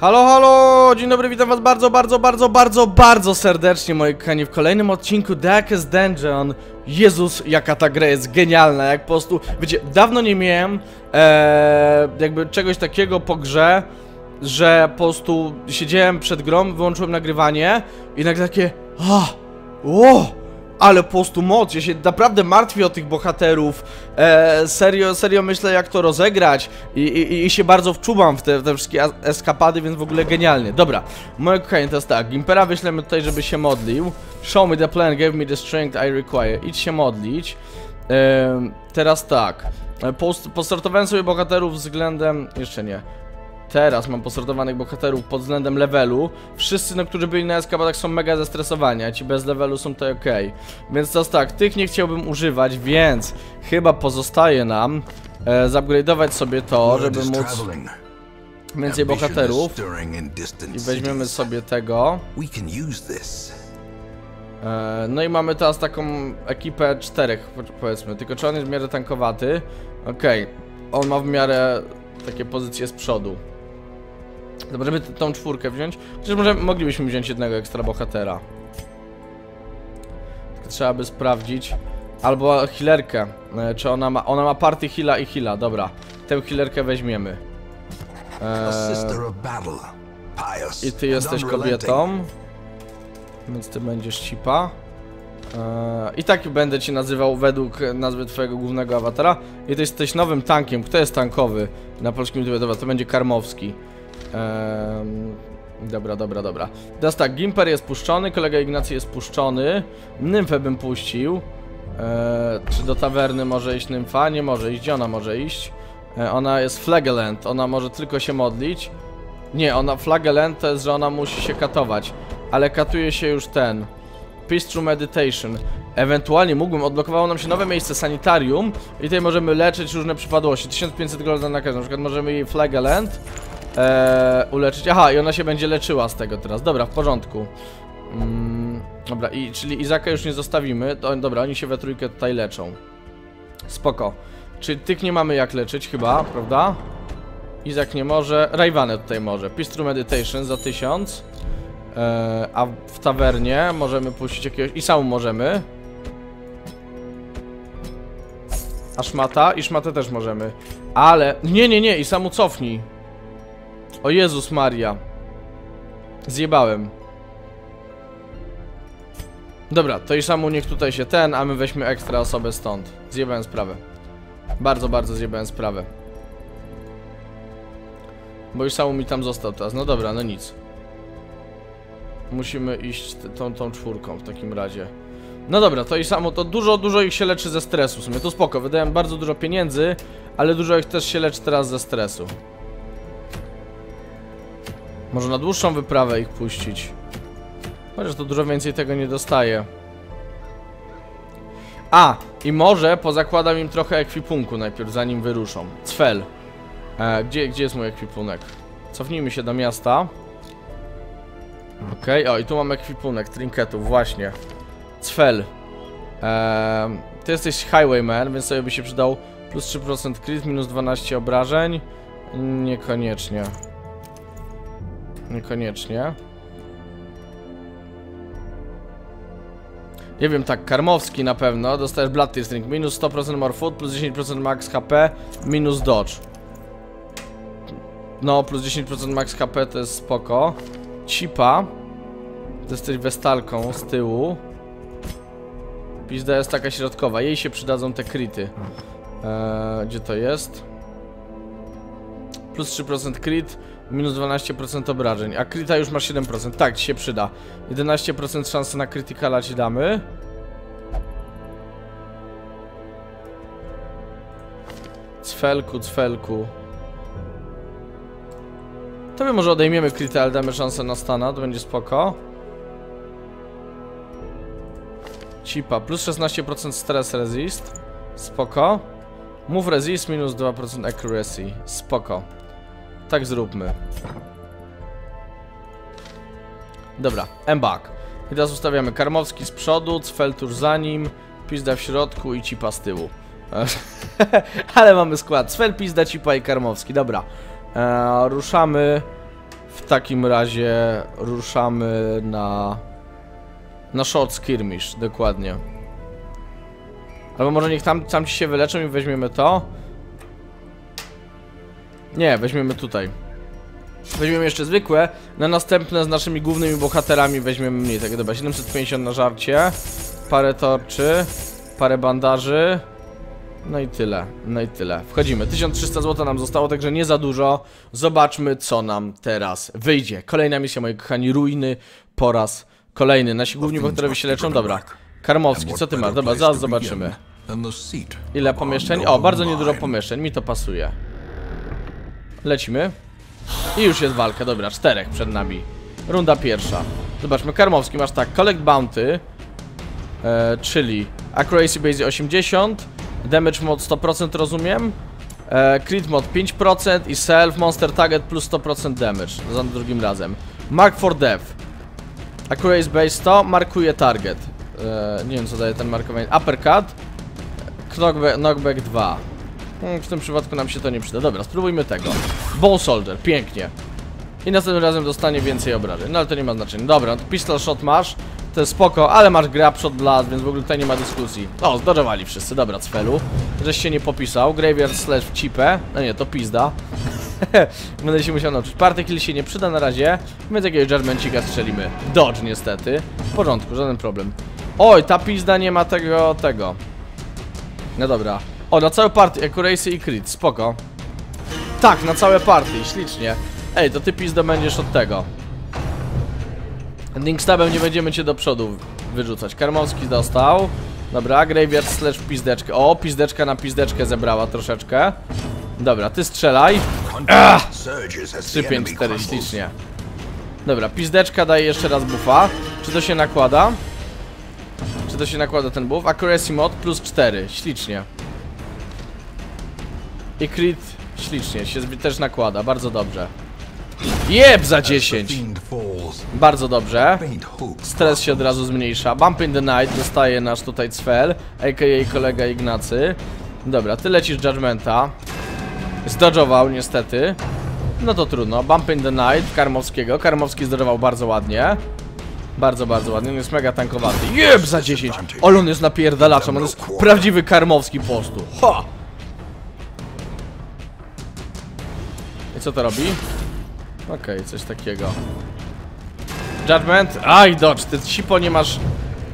Halo, halo! Dzień dobry, witam was bardzo, bardzo, bardzo, bardzo, bardzo serdecznie, moi kochani, w kolejnym odcinku Darkest Dungeon. Jezus, jaka ta gra jest genialna, jak po prostu, wiecie, dawno nie miałem e, jakby czegoś takiego po grze, że po prostu siedziałem przed grą, wyłączyłem nagrywanie i nagle takie, a, o! Ale po prostu moc, ja się naprawdę martwię o tych bohaterów. E, Serio, serio myślę jak to rozegrać. I, i, i się bardzo wczuwam w te, te wszystkie eskapady, więc w ogóle genialnie. Dobra, moje kochani, to jest tak. Gimpera wyślemy tutaj, żeby się modlił. Show me the plan, give me the strength I require. Idź się modlić. Em, Teraz tak. E, post, Posortowałem sobie bohaterów względem... Jeszcze nie Teraz mam posortowanych bohaterów pod względem levelu. Wszyscy, no, którzy byli na eskapadach są mega zestresowani, a ci bez levelu są tutaj ok. Więc teraz tak, tych nie chciałbym używać, więc chyba pozostaje nam e, zupgrade'ować sobie to, żeby móc więcej bohaterów. I weźmiemy sobie tego. E, no i mamy teraz taką ekipę czterech, po- powiedzmy. Tylko czy on jest w miarę tankowaty? Okej, on ma w miarę takie pozycje z przodu. Dobra, żeby t- tą czwórkę wziąć. Chociaż może moglibyśmy wziąć jednego ekstra bohatera. Tylko trzeba by sprawdzić. Albo healerkę. E, czy ona ma. Ona ma party heala i heala, dobra. Tę healerkę weźmiemy. E, I ty jesteś kobietą. Więc ty będziesz cipa. Eee, I tak będę ci nazywał według nazwy twojego głównego awatara. I ty jesteś nowym tankiem. Kto jest tankowy na polskim YouTube? Dobra, to będzie Karmowski. Ehm, dobra, dobra, dobra. Teraz tak, Gimper jest puszczony, kolega Ignacy jest puszczony. Nymfę bym puścił. Eee, czy do tawerny może iść nymfa? Nie może iść. Gdzie ona może iść? E, ona jest flagellant. Ona może tylko się modlić. Nie, ona flagellant to jest, że ona musi się katować. Ale katuje się już ten. Peace True Meditation. Ewentualnie mógłbym, odblokowało nam się nowe miejsce sanitarium i tutaj możemy leczyć różne przypadłości. 1500 golda na każdą. Na przykład możemy jej flagellant e, uleczyć. Aha, i ona się będzie leczyła z tego teraz. Dobra, w porządku. Mm, dobra, i, czyli Izaka już nie zostawimy. To, dobra, oni się we trójkę tutaj leczą. Spoko. Czy tych nie mamy jak leczyć chyba, prawda? Izak nie może. Rajwane tutaj może. True Meditation za 1000. E, a w tawernie możemy puścić jakiegoś... I sam możemy. A szmata? I szmatę też możemy. Ale... Nie, nie, nie. I samu cofnij. O Jezus Maria. Zjebałem. Dobra, to i samu niech tutaj się ten, a my weźmy ekstra osobę stąd. Zjebałem sprawę. Bardzo, bardzo zjebałem sprawę. Bo samu mi tam został teraz. No dobra, no nic. Musimy iść tą, tą czwórką w takim razie. No dobra, to i samo, to dużo, dużo ich się leczy ze stresu w sumie, to spoko, wydałem bardzo dużo pieniędzy, ale dużo ich też się leczy teraz ze stresu. Może na dłuższą wyprawę ich puścić. Chociaż to dużo więcej tego nie dostaje. A, i może pozakładam im trochę ekwipunku najpierw, zanim wyruszą. Cfel. E, gdzie, gdzie jest mój ekwipunek? Cofnijmy się do miasta. Okej, o i tu mamy ekwipunek trinketów, właśnie. Cfel. Ehm, ty jesteś Highwayman, więc sobie by się przydał plus 3% crit, minus 12 obrażeń. Niekoniecznie. Niekoniecznie. Nie wiem, tak, Karmowski na pewno. Dostajesz Blood String, minus 100% more food, plus 10% max HP, minus dodge. No, plus 10% max HP to jest spoko. Cipa. Jesteś westalką z tyłu. Pizda jest taka środkowa. Jej się przydadzą te kryty. Eee, gdzie to jest? Plus 3% crit, minus 12% obrażeń. A kryta już masz 7%. Tak, ci się przyda. 11% szansy na krytykala ci damy. Cfelku, cfelku. Tobie może odejmiemy krytę, ale damy szansę na stana, to będzie spoko. Cipa, plus 16% stress resist. Spoko. Move resist, minus 2% accuracy. Spoko. Tak zróbmy. Dobra, embark. I teraz ustawiamy Karmowski z przodu, Cfel tuż za nim, Pizda w środku i Cipa z tyłu. Ale mamy skład. Cfel, Pizda, Cipa i Karmowski. Dobra. Eee, ruszamy W takim razie ruszamy na... Na short skirmish, dokładnie. Albo może niech tam, tam ci się wyleczą i weźmiemy to. Nie, weźmiemy tutaj. Weźmiemy jeszcze zwykłe. Na następne z naszymi głównymi bohaterami weźmiemy mniej. Tak, dobra, 750 na żarcie. Parę torczy. Parę bandaży. No i tyle, no i tyle. Wchodzimy. 1300 zł nam zostało, także nie za dużo. Zobaczmy, co nam teraz wyjdzie. Kolejna misja, moi kochani, ruiny po raz kolejny. Nasi główni bohaterowie się leczą. Dobra. Karmowski, co ty masz? Dobra, zaraz zobaczymy. Ile pomieszczeń? O, bardzo niedużo pomieszczeń, mi to pasuje. Lecimy. I już jest walka, dobra, czterech przed nami. Runda pierwsza. Zobaczmy, Karmowski masz tak, Collect Bounty, e, czyli Accuracy Base 80, Damage Mod 100% rozumiem, e, Crit Mod 5% i Self Monster Target plus 100% damage za drugim razem. Mark for Death. Accuracy Base 100, markuje target. E, nie wiem co daje ten markowanie. Uppercut, Knockback, knockback 2. Hmm, W tym przypadku nam się to nie przyda. Dobra, spróbujmy tego. Bone Soldier, pięknie. I następnym razem dostanie więcej obrażeń. No ale to nie ma znaczenia. Dobra, to pistol shot masz. To jest spoko, ale masz grab shot blast, więc w ogóle tutaj nie ma dyskusji. O, zdodżowali wszyscy, dobra, cfelu. Żeś się nie popisał. Graveyard slash w cipę. No nie, to pizda. Będę się musiał nauczyć. Party kill się nie przyda na razie, więc jakiegoś judgmencika strzelimy. Dodge niestety. W porządku, żaden problem. Oj, ta pizda nie ma tego, tego. No dobra. O, na całe party, accuracy i crit, spoko. Tak, na całe party, ślicznie. Ej, to ty pizdo będziesz od tego. Dingstabem nie będziemy cię do przodu wyrzucać. Karmowski dostał. Dobra, Graveyard slash pizdeczkę. O, pizdeczka na pizdeczkę zebrała troszeczkę. Dobra, ty strzelaj. As 3, the 5, enemy 4, crumbles. ślicznie. Dobra, pizdeczka daje jeszcze raz buffa. Czy to się nakłada? Czy to się nakłada ten buff? Accuracy mod plus 4, ślicznie. I crit ślicznie, się też nakłada, bardzo dobrze. Jeb za As the 10! fiend falls, Bardzo dobrze. Stres się od razu zmniejsza. Bump in the night dostaje nasz tutaj Cfel, a.k.a. kolega Ignacy. Dobra, ty lecisz Judgmenta. Zdodżował niestety. No to trudno. Bump in the night Karmowskiego. Karmowski zdodżował bardzo ładnie. Bardzo, bardzo ładnie. On jest mega tankowaty. Jeb za 10! Ale on jest napierdalaczem. On jest prawdziwy Karmowski po prostu. Ha! I co to robi? Okej, coś takiego. Judgment? Aj, dodge, ty sipo nie masz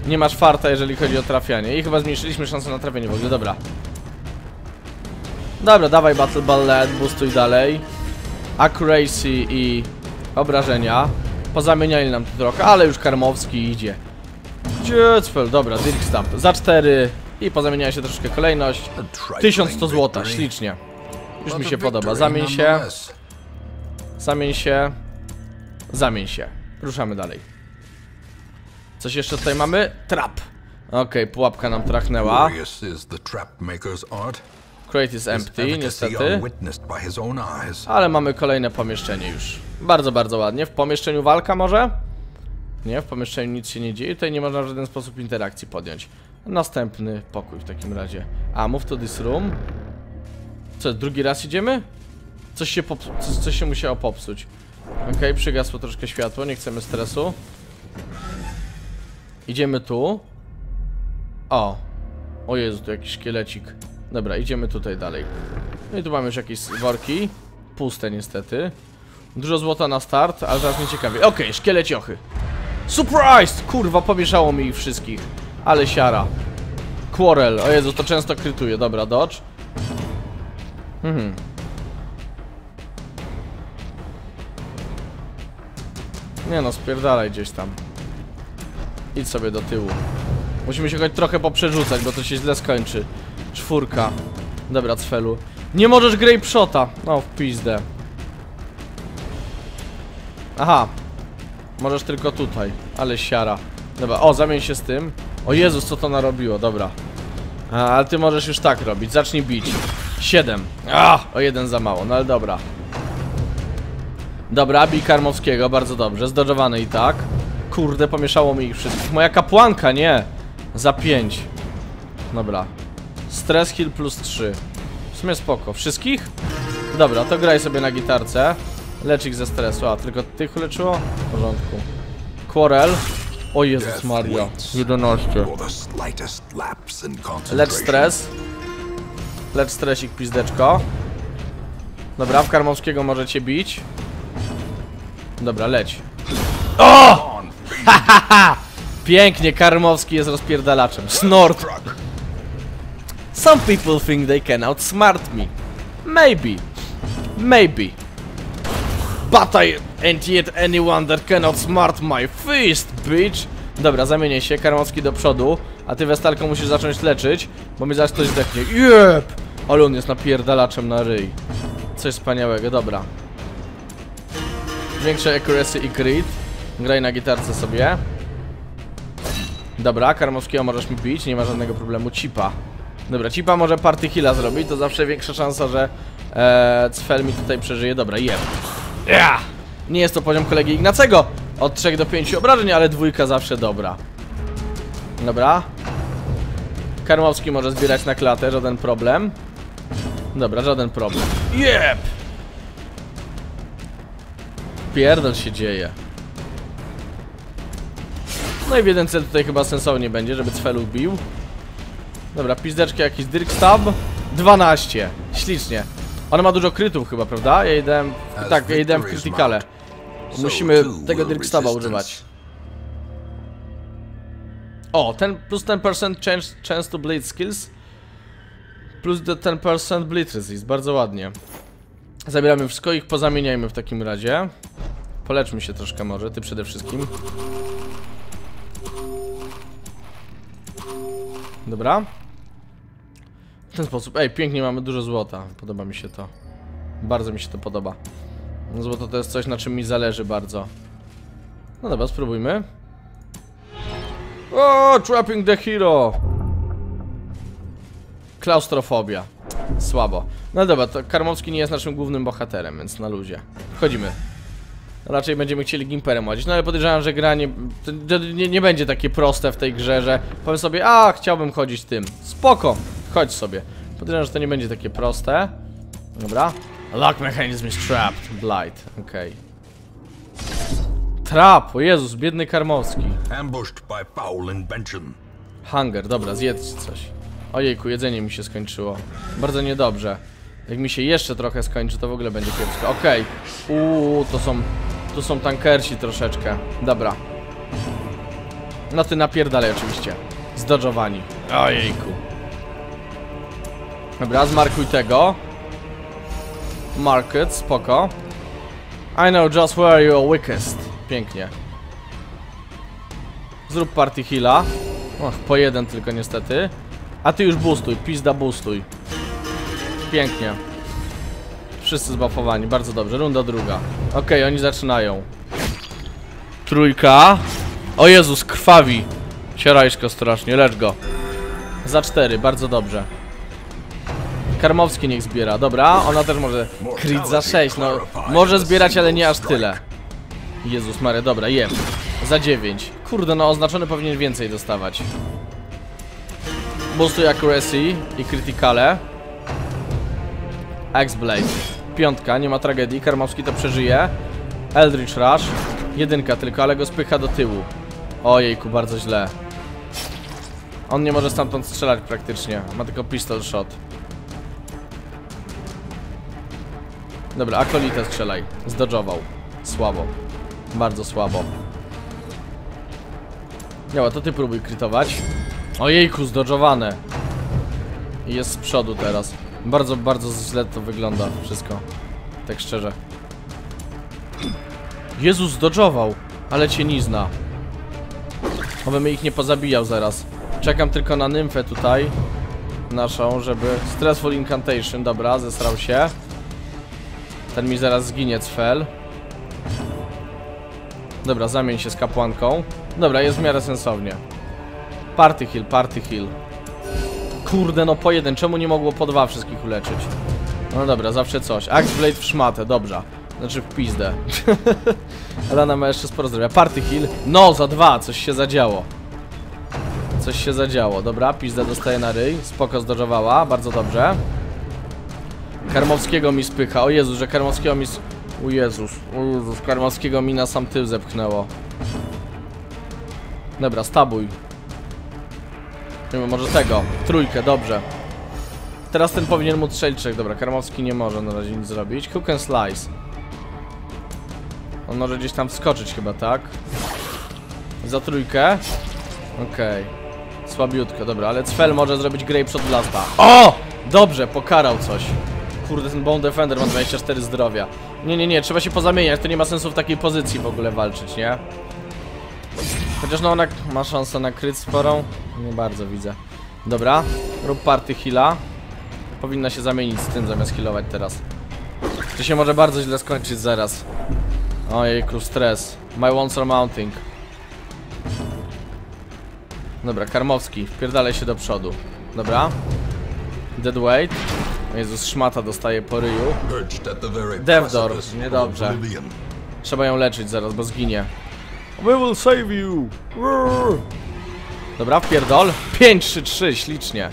Nie masz farta, jeżeli chodzi o trafianie. I chyba zmniejszyliśmy szansę na trafienie w ogóle, dobra. Dobra, dawaj Battle Ballet, boostuj dalej. Accuracy i obrażenia. Pozamieniali nam tu trochę, ale już Karmowski idzie. Dziecfel, dobra, Dirk Stamp Za 4 i pozamieniała się troszkę kolejność. A trifling 1100 zł, ślicznie. Już mi się podoba, zamień się. Zamień się. Zamień się. Ruszamy dalej. Coś jeszcze tutaj mamy? Trap. Okej, pułapka nam trachnęła. Crate is empty, niestety. Ale mamy kolejne pomieszczenie już. Bardzo, bardzo ładnie. W pomieszczeniu walka może? Nie, w pomieszczeniu nic się nie dzieje. Tutaj nie można w żaden sposób interakcji podjąć. Następny pokój w takim razie. A, move to this room. Co, drugi raz idziemy? Coś się, coś, coś się musiało popsuć. Okej, przygasło troszkę światło, nie chcemy stresu. Idziemy tu. O. O Jezu, tu jakiś szkielecik. Dobra, idziemy tutaj dalej. No i tu mamy już jakieś worki. Puste niestety. Dużo złota na start, ale teraz mnie ciekawi. Okej, szkieleciochy. Surprise! Kurwa, pomieszało mi ich wszystkich. Ale siara. Quarrel. O Jezu, to często krytuje. Dobra, dodge. Mhm. Nie no, spierdalaj gdzieś tam. Idź sobie do tyłu. Musimy się choć trochę poprzerzucać, bo to się źle skończy. Czwórka. Dobra, cfelu. Nie możesz grape shota. No, w pizdę. Aha. Możesz tylko tutaj. Ale siara. Dobra, o, zamień się z tym. O Jezus, co to narobiło, dobra. A, ale ty możesz już tak robić. Zacznij bić. Siedem. A, o jeden za mało, no ale dobra. Dobra, bij Karmowskiego, bardzo dobrze. Zdodżowany i tak. Kurde, pomieszało mi ich wszystkich. Moja kapłanka, nie. Za 5. Dobra. Stress heal plus 3. W sumie spoko. Wszystkich? Dobra, to graj sobie na gitarce. Lecz ich ze stresu. A, tylko tych uleczyło? W porządku. Quarrel. O Jezus Maria. waits 11. for the slightest lapse in Lecz stres. Lecz stresik pizdeczko. Dobra, w Karmowskiego możecie bić. Dobra, leć. On Pięknie, Karmowski jest rozpierdalaczem. Snort. Some people think they can outsmart me. Maybe. Maybe. But I ain't yet anyone that can outsmart my fist, bitch. Dobra, zamienię się, Karmowski do przodu, a ty Westalko musisz zacząć leczyć, bo mi zaraz ktoś zdechnie. Jep! Ale on jest napierdalaczem na ryj. Coś wspaniałego, dobra. Większe accuracy i crit. Graj na gitarce sobie. Dobra, Karmowskiego możesz mi bić, nie ma żadnego problemu. Cipa. Dobra, Cipa może party heala zrobić, to zawsze większa szansa, że e, Cfel mi tutaj przeżyje. Dobra, jem. Ja! Nie jest to poziom kolegi Ignacego od 3 do 5 obrażeń, ale dwójka zawsze dobra. Dobra. Karmowski może zbierać na klatę, żaden problem. Dobra, żaden problem. Jep! Pierdol się dzieje. No i w jeden cel tutaj chyba sensownie będzie, żeby Cfelu bił. Dobra, pizdeczki jakiś Dirk Stab. 12, ślicznie. Ona ma dużo krytów chyba, prawda? Ja idę, tak, ja idę w krytykale. Musimy tego Dirk Staba używać. O, ten plus 10% chance, chance to bleed skills Plus the 10% bleed resist, bardzo ładnie Zabieramy wszystko, ich pozamieniajmy w takim razie Poleczmy się troszkę może, ty przede wszystkim Dobra w ten sposób. Ej, pięknie mamy dużo złota. Podoba mi się to. Bardzo mi się to podoba. Złoto to jest coś, na czym mi zależy bardzo. No dobra, spróbujmy. O, trapping the hero! Klaustrofobia. Słabo. No dobra, to Karmowski nie jest naszym głównym bohaterem, więc na luzie. Wchodzimy. Raczej będziemy chcieli Gimperem łazić, no ale podejrzewam, że gra nie, nie, nie będzie takie proste w tej grze, że powiem sobie, a chciałbym chodzić tym. Spoko, chodź sobie. Podejrzewam, że to nie będzie takie proste. Dobra. Lock mechanism is trapped. Blight, okej. Trap, o Jezus, biedny Karmowski. Ambushed by foul invention. Hunger, dobra, zjedz coś. Ojejku, jedzenie mi się skończyło. Bardzo niedobrze. Jak mi się jeszcze trochę skończy, to w ogóle będzie kiepsko. Okej. Uuu, to są... Tu są tankersi troszeczkę. Dobra. No ty napierdalaj oczywiście. Zdodżowani. Ojejku. Dobra, zmarkuj tego. Market, spoko. I know just where you are weakest. Pięknie. Zrób party heala. Och, po jeden tylko niestety. A ty już boostuj, pizda boostuj. Pięknie. Wszyscy zbafowani, bardzo dobrze. Runda druga. Okej, oni zaczynają. Trójka. O Jezus, krwawi. Cierajsko strasznie, lecz go. Za cztery, bardzo dobrze. Karmowski niech zbiera, dobra, ona też może crit za 6, no może zbierać, ale nie aż tyle Jezus Maria, dobra, jem Za 9, kurde no oznaczony powinien więcej dostawać Boostuj accuracy i criticale X-Blade Piątka, nie ma tragedii, Karmowski to przeżyje Eldritch Rush Jedynka tylko, ale go spycha do tyłu Ojejku, bardzo źle On nie może stamtąd strzelać praktycznie Ma tylko pistol shot Dobra, akolitę strzelaj. Zdodżował. Słabo. Bardzo słabo. Działa, to ty próbuj krytować. Ojejku, zdodżowane. I jest z przodu teraz. Bardzo, bardzo źle to wygląda wszystko. Tak szczerze. Jezus zdodżował. Ale cię nie zna. Obym ich nie pozabijał zaraz. Czekam tylko na nymfę tutaj. Naszą, żeby... Stressful Incantation, dobra, zesrał się. Ten mi zaraz zginie cfel. Dobra, zamień się z kapłanką. Dobra, jest w miarę sensownie. Party heal, party heal. Kurde, no po jeden. Czemu nie mogło po dwa wszystkich uleczyć? No dobra, zawsze coś. Axe Blade w szmatę, dobrze. Znaczy w pizdę. Alana ma jeszcze sporo zdrowia. Party heal. No, za dwa, coś się zadziało. Coś się zadziało. Dobra, pizdę dostaje na ryj. Spoko zdodżowała, bardzo dobrze. Karmowskiego mi spycha. O Jezu, że Karmowskiego mi... O Jezus, o Jezus, Karmowskiego mi na sam tył zepchnęło. Dobra, stabuj. Nie wiem, może tego. Trójkę, dobrze. Teraz ten powinien móc strzelić. Dobra, Karmowski nie może na razie nic zrobić. Hook and slice. On może gdzieś tam wskoczyć chyba, tak? Za trójkę. Okej. Słabiutko, dobra, ale Cfel może zrobić Grapeshot Blasta. O! Dobrze, pokarał coś. Kurde, ten Bone Defender ma 24 zdrowia. Nie, nie, nie, trzeba się pozamieniać, to nie ma sensu w takiej pozycji w ogóle walczyć, nie? Chociaż no ona ma szansę na kryt sporą. Nie bardzo widzę. Dobra, rób party heala. Powinna się zamienić z tym zamiast healować teraz. To się może bardzo źle skończyć zaraz. Ojejku, stres. My ones are mounting. Dobra, Karmowski, wpierdalaj się do przodu. Dobra. Dead weight. Jezus, szmata dostaje po ryju. Devdor, niedobrze. Trzeba ją leczyć zaraz, bo zginie. We will save you! Dobra, wpierdol. 5-3-3, ślicznie.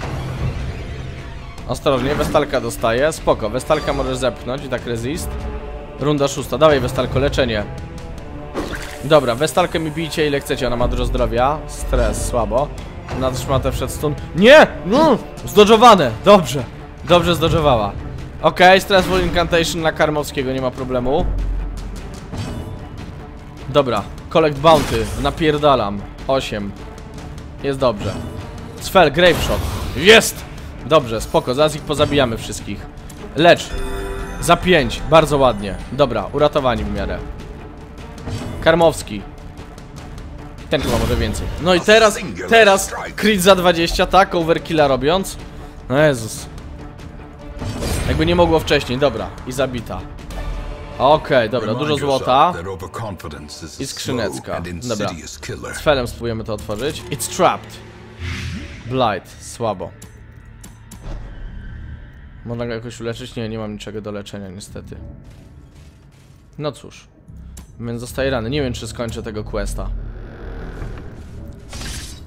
Ostrożnie, Westalka dostaje. Spoko, Westalka możesz zepchnąć i tak resist. Runda szósta, dawaj Westalko, leczenie. Dobra, Westalkę mi bijcie ile chcecie, ona ma dużo zdrowia. Stres, słabo. Na szmatę wszedł stun. Nie! No! Zdodżowane! Dobrze. Dobrze zdodżowała. Okej, stressful incantation na Karmowskiego, nie ma problemu. Dobra, collect bounty, napierdalam. 8. Jest dobrze. Spell, grave shot. Jest! Dobrze, spoko, zaraz ich pozabijamy wszystkich. Lecz. Za 5, bardzo ładnie. Dobra, uratowani w miarę. Karmowski. Ten chyba może więcej. No i teraz, teraz crit za 20, tak? Overkilla robiąc. No Jezus. Jakby nie mogło wcześniej, dobra. I zabita. Okej, dobra, Remind dużo złota. I and Dobra. Z felem spróbujemy to otworzyć. It's trapped. Blight, słabo. Można go jakoś uleczyć? Nie, nie mam niczego do leczenia niestety. No cóż. Więc zostaje rany. Nie wiem czy skończę tego questa.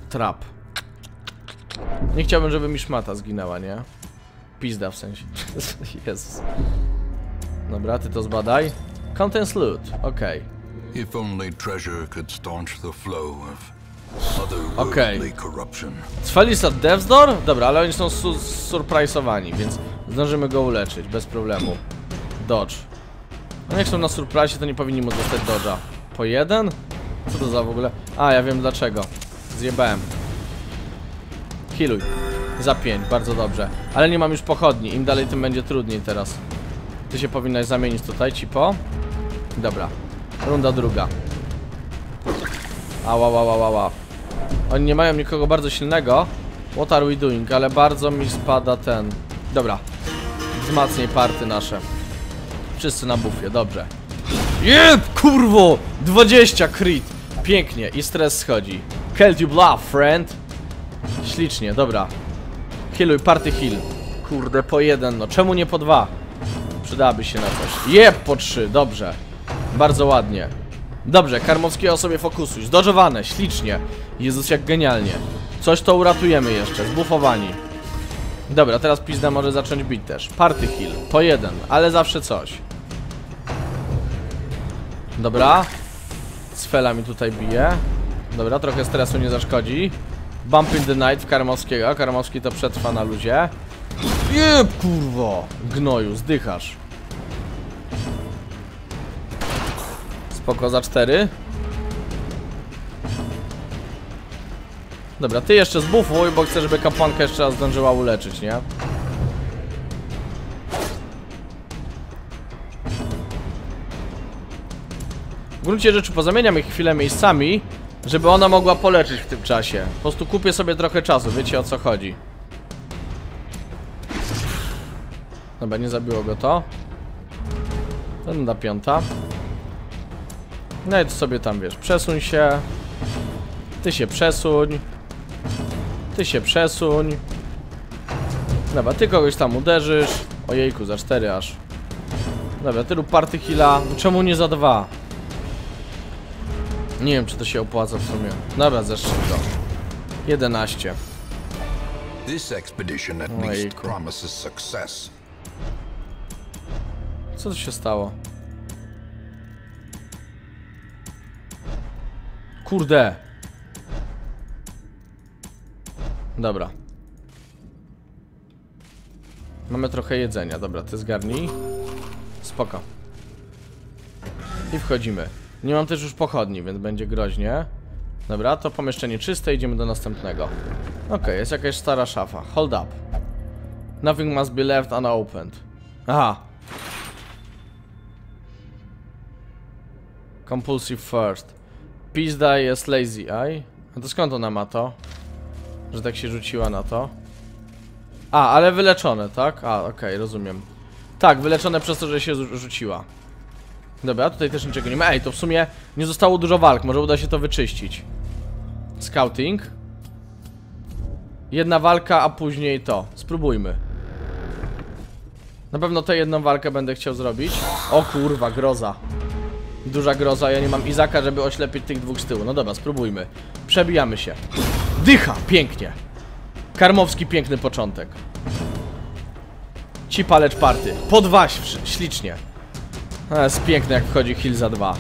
Trap. Nie chciałbym, żeby mi szmata zginęła, nie? Pizda w sensie. Jezus. Dobra, ty to zbadaj. Contents loot, okej. If only treasure could staunch the flow of Okej. Cfelisat Devsdor? Dobra, ale oni są su surprise'owani, więc zdążymy go uleczyć, bez problemu. Dodge. No jak są na surprise, to nie powinni mu dostać dodge'a. Po jeden? Co to za w ogóle? A, ja wiem dlaczego. Zjebałem. Healuj. Za 5, bardzo dobrze. Ale nie mam już pochodni, im dalej tym będzie trudniej teraz. Ty się powinnaś zamienić tutaj, cipo. Dobra. Runda druga. Ała, ała, ała, ała. Oni nie mają nikogo bardzo silnego. What are we doing? Ale bardzo mi spada ten. Dobra. Wzmacnij party nasze. Wszyscy na bufie, dobrze. Jeb, kurwo! 20 crit. Pięknie i stres schodzi. Killed you bluff, friend. Ślicznie, dobra. Healuj, party heal. Kurde, po jeden, no czemu nie po dwa? Przydałaby się na coś. Jeb, po trzy, dobrze. Bardzo ładnie. Dobrze, Karmowskiego sobie fokusuj. Zdodżowane, ślicznie. Jezus, jak genialnie. Coś to uratujemy jeszcze, zbufowani. Dobra, teraz pizda może zacząć bić też. Party heal, po jeden, ale zawsze coś. Dobra. Sfela mi tutaj bije. Dobra, trochę stresu nie zaszkodzi. Bump in the night w Karmowskiego. Karmowski to przetrwa na luzie. Jeb, kurwo! Gnoju, zdychasz. Spoko za cztery. Dobra, ty jeszcze zbufuj, bo chcę, żeby kapłanka jeszcze raz zdążyła uleczyć, nie? W gruncie rzeczy pozamieniam ich chwilę miejscami, żeby ona mogła poleczyć w tym czasie. Po prostu kupię sobie trochę czasu, wiecie o co chodzi. Dobra, nie zabiło go to. Runda piąta. No i to sobie tam wiesz, przesuń się. Ty się przesuń. Ty się przesuń. Dobra, ty kogoś tam uderzysz. Ojejku, za cztery aż. Dobra, ty rób party heala. Czemu nie za dwa? Nie wiem, czy to się opłaca w sumie. Dobra, zeszczep go. 11. This expedition at least promises success. Co tu się stało? Kurde! Dobra. Mamy trochę jedzenia. Dobra, ty zgarnij. Spoko. I wchodzimy. Nie mam też już pochodni, więc będzie groźnie. Dobra, to pomieszczenie czyste, idziemy do następnego. Okej, okay, jest jakaś stara szafa. Hold up. Nothing must be left unopened. Aha. Compulsive first. Pizda jest lazy eye. A to skąd ona ma to? Że tak się rzuciła na to? A, ale wyleczone, tak? A, okej, rozumiem. Tak, wyleczone przez to, że się rzuciła. Dobra, tutaj też niczego nie ma. Ej, to w sumie nie zostało dużo walk, może uda się to wyczyścić. Scouting. Jedna walka, a później to. Spróbujmy. Na pewno tę jedną walkę będę chciał zrobić. O kurwa, groza. Duża groza, ja nie mam Izaka, żeby oślepić tych dwóch z tyłu. No dobra, spróbujmy. Przebijamy się. Dycha, pięknie. Karmowski, piękny początek. Ci palecz party. Podwaś, ślicznie. A, jest piękne jak wchodzi heal za dwa.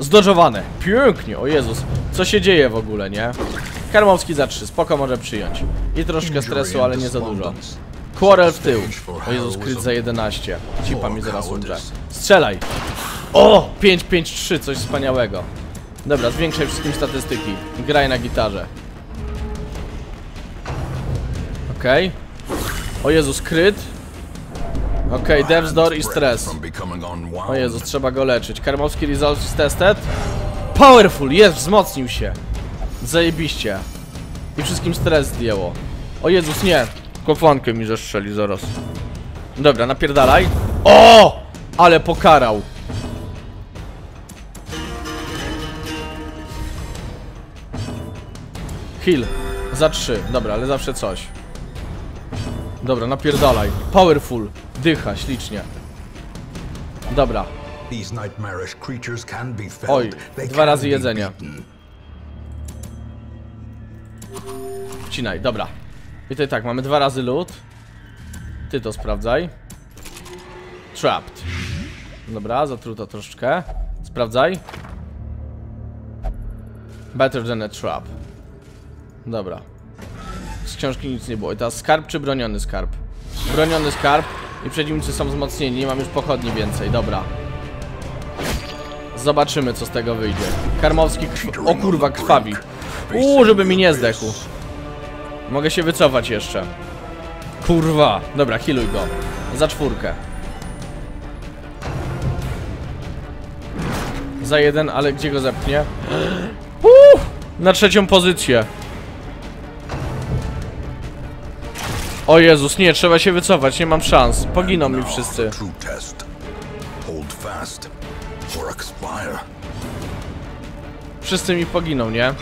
Zdodżowane. Pięknie, o Jezus. Co się dzieje w ogóle, nie? Karmowski za trzy, spoko może przyjąć. I troszkę stresu, ale nie za dużo. Quarrel w tył. O Jezus, kryt za 11. Cipa mi zaraz umrze. Strzelaj. O! 5-5-3, coś wspaniałego. Dobra, zwiększaj wszystkim statystyki. Graj na gitarze. Okej. O Jezus, kryt. Okej, Devs Door i stres. O Jezus, trzeba go leczyć. Karmowski result is tested. Powerful, jest, wzmocnił się. Zajebiście. I wszystkim stres zdjęło. O Jezus, nie. Koflankę mi zestrzeli zaraz. Dobra, napierdalaj. O! Ale pokarał. Heal. Za trzy. Dobra, ale zawsze coś. Dobra, napierdalaj. Powerful. Dycha, ślicznie. Dobra. Oj, dwa razy beaten. Wcinaj, dobra. I tutaj tak, mamy dwa razy loot. Ty to sprawdzaj. Trapped. Dobra, zatruto troszeczkę. Sprawdzaj. Better than a trap. Dobra. Z książki nic nie było. I teraz skarb czy broniony skarb? Broniony skarb. I przeciwnicy są wzmocnieni. Nie mam już pochodni więcej. Dobra. Zobaczymy, co z tego wyjdzie. Karmowski krw... O kurwa, krwawi. Uuu, żeby mi nie zdechł. Mogę się wycofać jeszcze. Kurwa. Dobra, healuj go. Za czwórkę. Za jeden, ale gdzie go zepchnie? Uuu, na trzecią pozycję. O Jezus, nie, trzeba się wycofać, nie mam szans. Poginą mi wszyscy. Wszyscy mi poginą, nie?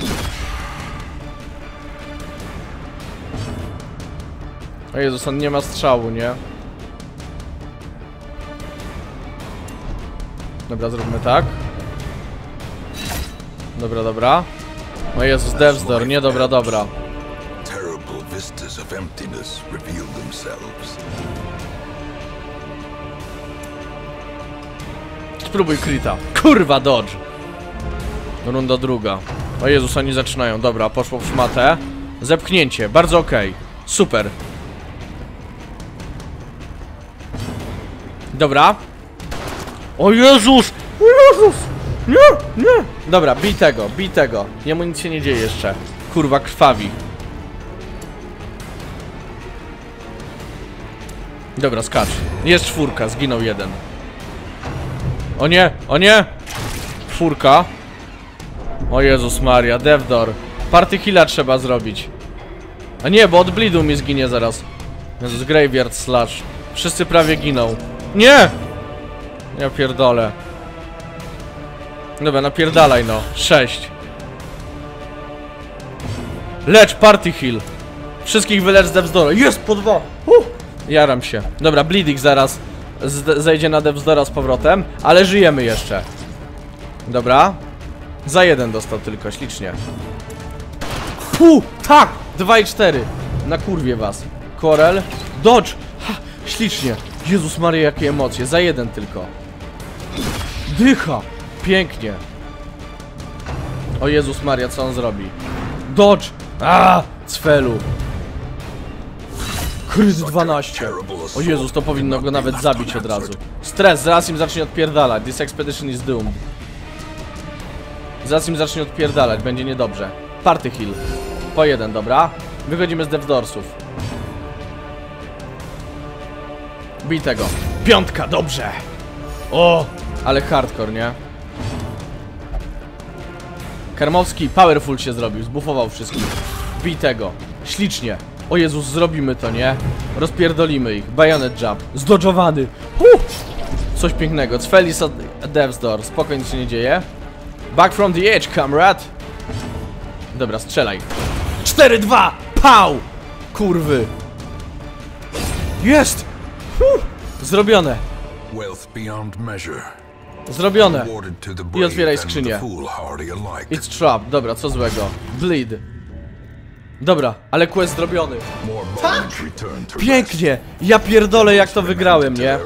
O Jezus, on nie ma strzału, nie? Dobra, zróbmy tak. Dobra, dobra. O Jezus, Devsdor, nie dobra, dobra. Spróbuj Krita. Kurwa, dodge. Runda druga. O Jezus, oni zaczynają. Dobra, poszło w szmatę. Zepchnięcie, bardzo okej. Super. Dobra. O Jezus! O Jezus! Nie, nie! Dobra, bij tego, bij tego. Jemu nic się nie dzieje jeszcze. Kurwa, krwawi. Dobra, skacz. Jest czwórka, zginął jeden. O nie, o nie! Czwórka. O Jezus Maria, Devdor. Party heala trzeba zrobić. A nie, bo od bleedu mi zginie zaraz. Jezus, Graveyard Slash. Wszyscy prawie giną. Nie! Ja pierdolę. Dobra, napierdalaj no. Sześć. Lecz, party heal. Wszystkich wylecz z Devzdora. Jest, po dwa. Uh! Jaram się. Dobra, Bleeding zaraz zejdzie na Devzdora z powrotem, ale żyjemy jeszcze. Dobra. Za jeden dostał tylko, ślicznie. Pu, tak! 2 i 4. Na kurwie was. Korel. Dodge. Ha, ślicznie. Jezus Maria, jakie emocje. Za jeden tylko. Dycha. Pięknie. O Jezus Maria, co on zrobi? Dodge! A, Cfelu! Kryz 12. O Jezus, to powinno go nawet zabić od razu. Stres, zaraz im zacznie odpierdalać. This expedition is doomed. Zaraz im zacznie odpierdalać, będzie niedobrze. Party heal. Po jeden, dobra. Wychodzimy z Devdorsów. Bij tego. Piątka, dobrze! O! Ale hardcore, nie? Karmowski powerful się zrobił, zbufował wszystkich. Bij tego. Ślicznie. O Jezus, zrobimy to, nie? Rozpierdolimy ich. Bayonet jump. Zdodżowany. Huh! Coś pięknego. Cfelis od Dev's Door. Spokojnie się nie dzieje. Back from the edge, comrade. Dobra, strzelaj. 4-2! Pał! Kurwy. Jest! Zrobione. Wealth beyond measure. Zrobione. I otwieraj skrzynię. It's trap. Dobra, co złego. Bleed. Dobra, ale quest zrobiony. To Pięknie! Ja pierdolę jak to wygrałem, nie?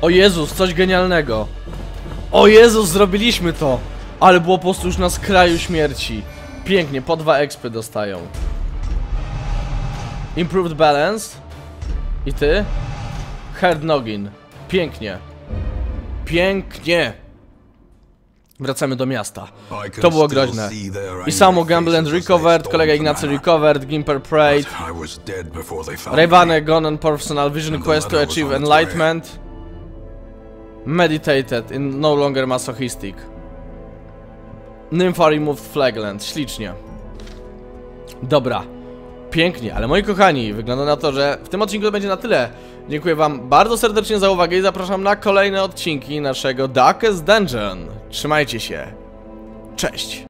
O Jezus, coś genialnego. O Jezus, zrobiliśmy to! Ale było po prostu już na skraju śmierci. Pięknie, po dwa expy dostają. Improved balance. I ty? Hard noggin. Pięknie. Pięknie. Wracamy do miasta. To było groźne. I samo Gamble and recovered, kolega Ignacy recovered, Gimper prayed. Rayvane gone on personal vision And quest to achieve enlightenment. Meditated in no longer masochistic. Nympha removed flagland. Ślicznie. Dobra. Pięknie, ale moi kochani, wygląda na to, że w tym odcinku to będzie na tyle. Dziękuję wam bardzo serdecznie za uwagę i zapraszam na kolejne odcinki naszego Darkest Dungeon. Trzymajcie się. Cześć.